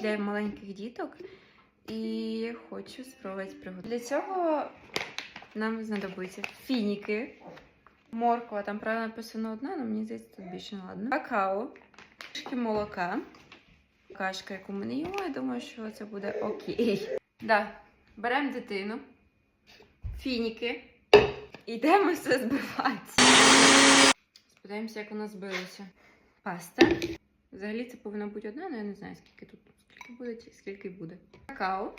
Для маленьких діток. І хочу спробувати приготувати. Для цього нам знадобиться фініки, морква, там правильно написано одна, але мені здається, тут більше не ладно. Какао, трішки молока, кашка, яку ми не їмо, я думаю, що це буде окей. Да. Беремо дитину, фініки, і йдемо все збивати. Спитаємося, як вона збилася. Паста. Взагалі це повинно бути одна, але я не знаю, скільки тут скільки буде, скільки буде. Какао.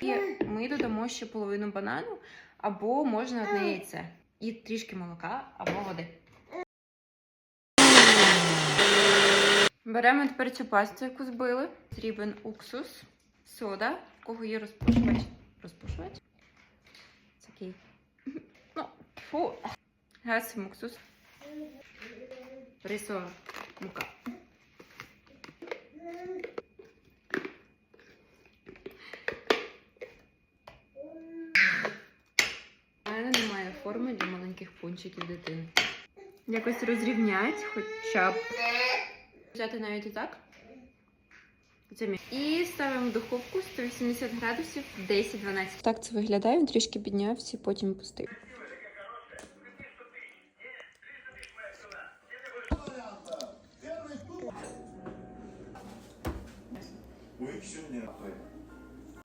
І ми додамо ще половину банану, або можна одне яйце. І трішки молока або води. Беремо тепер цю пасту, яку збили. Потрібен уксус, сода, в кого є розпушувач. Розпушувач? Це такий. Ну, фу. Гасимо уксус. Рисова мука. У мене немає форми для маленьких пончиків дитини. Якось розрівнять хоча б. Взяти навіть і так. І ставимо в духовку 180 градусів 10-12. Так це виглядає, він трішки піднявся, потім пустив. 고유 기준이에요. 네.